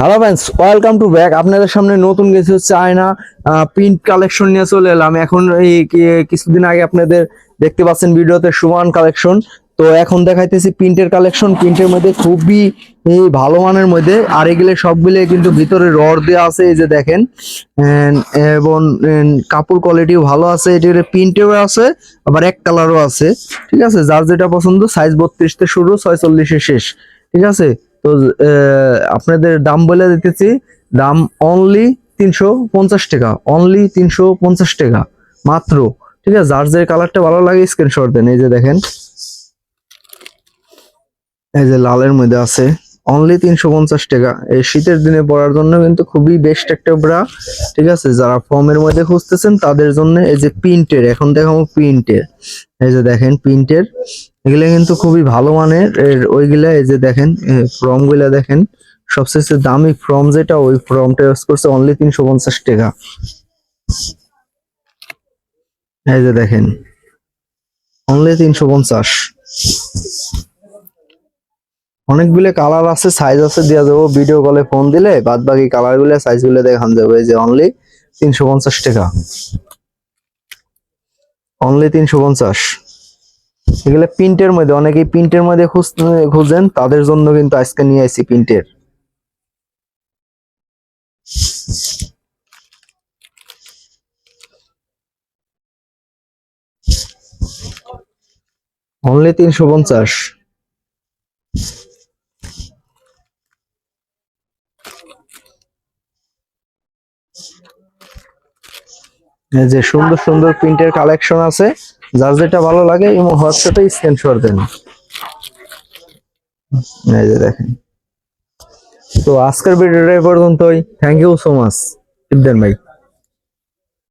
Hello friends welcome to back আপনাদের সামনে নতুন কিছু হচ্ছে আয়না প্রিন্ট কালেকশন নিয়ে চলে এলাম। এখন এই কিছুদিন আগে আপনাদের দেখতে পাচ্ছেন ভিডিওতে সুমান কালেকশন তো এখন দেখাইতেছি প্রিন্টের কালেকশন প্রিন্টের মধ্যে খুবই ভালো মানের মধ্যে। আর এগুলো সবগুলো কিন্তু ভিতরে রড দেওয়া আছে, এই যে দেখেন। এবং কাপড় কোয়ালিটিও ভালো আছে। এটির প্রিন্টেও আছে, আবার এক কালারও আছে। ঠিক আছে? যার যেটা পছন্দ সাইজ বত্রিশ থেকে শুরু ছয়চল্লিশে শেষ। ঠিক আছে? তো আপনাদের দাম বলে দিতেছি, দাম অনলি তিনশো পঞ্চাশ টাকা অনলি তিনশো পঞ্চাশ টাকা, মাত্র, ঠিক আছে? যার যে কালারটা ভালো লাগে স্ক্রিনশট দেন, এই যে দেখেন। এই যে লালের মধ্যে আছে। অনলি তিনশো পঞ্চাশ টাকা। এই শীতের দিনে পরার জন্য কিন্তু খুবই বেস্ট একটা ব্রা ঠিক আছে? যারা ফর্মের মধ্যে খুঁজতেছেন, তাদের জন্য এই যে প্রিন্টের এখন দেখাবো প্রিন্টের এই যে দেখেন প্রিন্টের এগুলা কিন্তু খুবই ভালো মানের। ওইগুলা, এই যে দেখেন ফর্মগুলা দেখেন, সবচেয়ে দামি ফর্ম যেটা, ওই ফর্মটা ইউজ করছে অনলি তিনশো পঞ্চাশ টাকা। এই যে দেখেন অনলি তিনশো পঞ্চাশ। অনেকগুলো কালার আছে সাইজ আছে দেওয়া যাব ভিডিও কলে ফোন দিলে বাদ বাকি কালারগুলো সাইজগুলো দেখান যাবে যে অনলি তিনশো পঞ্চাশ টাকা। অনলি তিনশো পঞ্চাশ। এগুলো প্রিন্টের মধ্যে, অনেকেই প্রিন্টের মধ্যে খুঁজ- খুঁজেন, তাদের জন্য কিন্তু আজকে নিয়ে আসি প্রিন্টের অনলি তিনশো পঞ্চাশ। এই যে সুন্দর সুন্দর প্রিন্টের কালেকশন আছে। যার যেটা ভালো লাগে হোয়াটসঅ্যাপে স্ক্রিনশট দেন। এই যে দেখেন। তো আজকের ভিডিওটা পর্যন্তই। Thank you so much Ibdan ভাই।